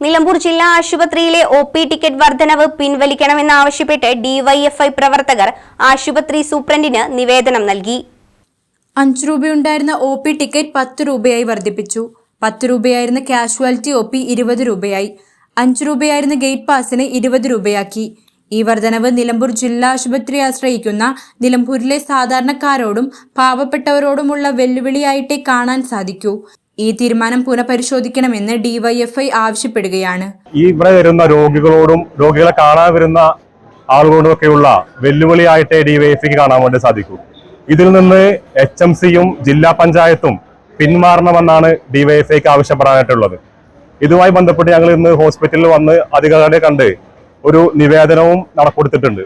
നിലമ്പൂർ ജില്ലാ ആശുപത്രിയിലെ O P ticket വർധനവ് പിൻവലിക്കണമെന്നാവശ്യപ്പെട്ട് ഡിവൈഎഫ്ഐ പ്രവർത്തകർ ആശുപത്രി സൂപ്രണ്ടിന് നിവേദനം നൽകി. അഞ്ച് രൂപയുണ്ടായിരുന്ന ഒ പി ടിക്കറ്റ് പത്ത് രൂപയായി വർദ്ധിപ്പിച്ചു പത്ത് രൂപയായിരുന്ന കാഷ്വാലിറ്റി ഒ പി ഇരുപത് രൂപയായി. അഞ്ച് രൂപയായിരുന്ന ഗേറ്റ് പാസിന് ഇരുപത് രൂപയാക്കി. ഈ വർധനവ് നിലമ്പൂർ ജില്ലാ ആശുപത്രി ആശ്രയിക്കുന്ന നിലമ്പൂരിലെ സാധാരണക്കാരോടും പാവപ്പെട്ടവരോടുമുള്ള വെല്ലുവിളിയായിട്ടേ കാണാൻ സാധിക്കൂ. ഈ തീരുമാനം പുനഃപരിശോധിക്കണമെന്ന് ഡിവൈഎഫ്ഐ ആവശ്യപ്പെടുകയാണ്. ഈ ഇവിടെ വരുന്ന രോഗികളോടും രോഗികളെ കാണാൻ വരുന്ന ആളുകളോടും ഒക്കെയുള്ള വെല്ലുവിളിയായിട്ടേ ഡിവൈഎഫ്ഐക്ക് കാണാൻ വേണ്ടി സാധിക്കൂ. ഇതിൽ നിന്ന് എച്ച് എം സിയും ജില്ലാ പഞ്ചായത്തും പിന്മാറണമെന്നാണ് ഡിവൈഎഫ്ഐക്ക് ആവശ്യപ്പെടാനായിട്ടുള്ളത്. ഇതുമായി ബന്ധപ്പെട്ട് ഞങ്ങൾ ഇന്ന് ഹോസ്പിറ്റലിൽ വന്ന് അധികാരികളെ കണ്ട് ഒരു നിവേദനവും നടക്കൊടുത്തിട്ടുണ്ട്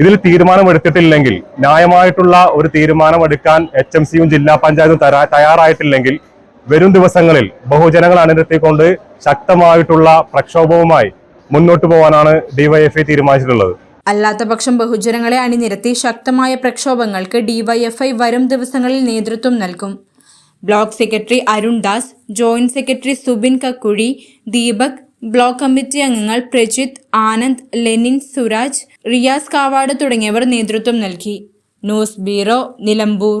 ഇതിൽ തീരുമാനമെടുത്തിട്ടില്ലെങ്കിൽ ന്യായമായിട്ടുള്ള ഒരു തീരുമാനമെടുക്കാൻ എച്ച് എം സിയും ജില്ലാ പഞ്ചായത്തും തയ്യാറായിട്ടില്ലെങ്കിൽ വരും ദിവസങ്ങളിൽ ബഹുജനങ്ങൾ അണിനിരത്തിക്കൊണ്ട് ശക്തമായിട്ടുള്ള പ്രക്ഷോഭവുമായി മുന്നോട്ട് പോകാനാണ് ഡിവൈഎഫ്ഐ തീരുമാനിച്ചിട്ടുള്ളത്. അല്ലാത്തപക്ഷം ബഹുജനങ്ങളെ അണിനിരത്തി ശക്തമായ പ്രക്ഷോഭങ്ങൾക്ക് ഡിവൈഎഫ്ഐ വരും ദിവസങ്ങളിൽ നേതൃത്വം നൽകും. Block secretary Arun Das joint secretary Subin Kakkuzhi Deepak block committee അംഗങ്ങൾ പ്രജിത് ആനന്ദ് ലെനിൻ സുരാജ് റിയാസ് കാവാട് തുടങ്ങിയവർ നേതൃത്വം നൽകി. News bureau Nilambur.